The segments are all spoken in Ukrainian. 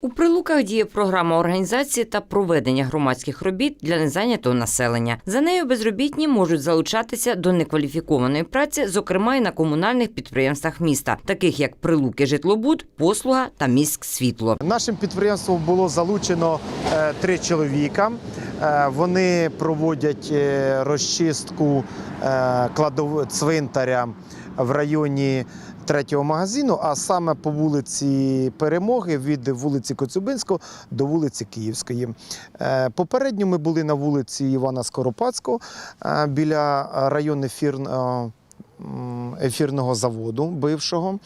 У прилуках діє програма організації та проведення громадських робіт для незайнятого населення. За нею безробітні можуть залучатися до некваліфікованої праці, зокрема й на комунальних підприємствах міста, таких як Прилуки Житлобуд, Послуга та Міськ Світло. Нашим підприємством було залучено е, три чоловіка. Е, Вони проводять е, розчистку е, цвинтаря в районі третього магазину, а саме по вулиці Перемоги від вулиці Коцюбинського до вулиці Київської. Попередньо ми були на вулиці Івана Скоропадського біля району фірн. Ефірного заводу бившого.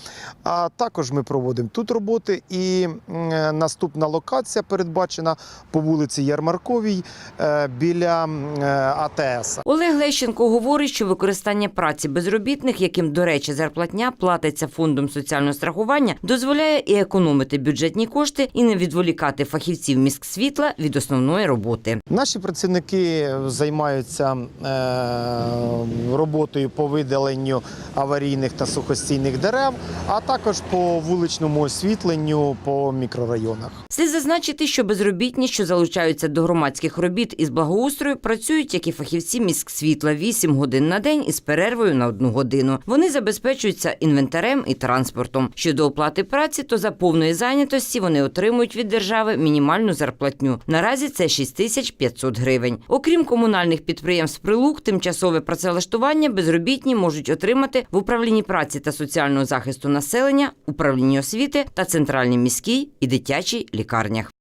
А також ми проводимо тут роботи. І е, наступна локація передбачена по вулиці Ярмарковій е, біля е, АТС. Лещенко говорить, що використання праці безробітних, яким, до речі, зарплатня платиться фондом соціального страхування, дозволяє і економити бюджетні кошти, і не відволікати фахівців міськ світла від основної роботи. Наші працівники займаються е, роботою по видаленню аварійних та сухостійних дерев, а також по вуличному освітленню по мікрорайонах. Слід зазначити, що безробітні, що залучаються до громадських робіт із благоустрою, працюють як і фахівці міськ світла 8 годин на день із перервою на одну годину. Вони забезпечуються інвентарем і транспортом. Щодо оплати праці, то за повної зайнятості вони отримують від держави мінімальну зарплатню. Наразі це 6500 гривень. Окрім комунальних підприємств прилук, тимчасове працевлаштування безробітні можуть отримати в управлінні праці та соціального захисту населення, управлінні освіти та центральній міській і дитячій лікарнях.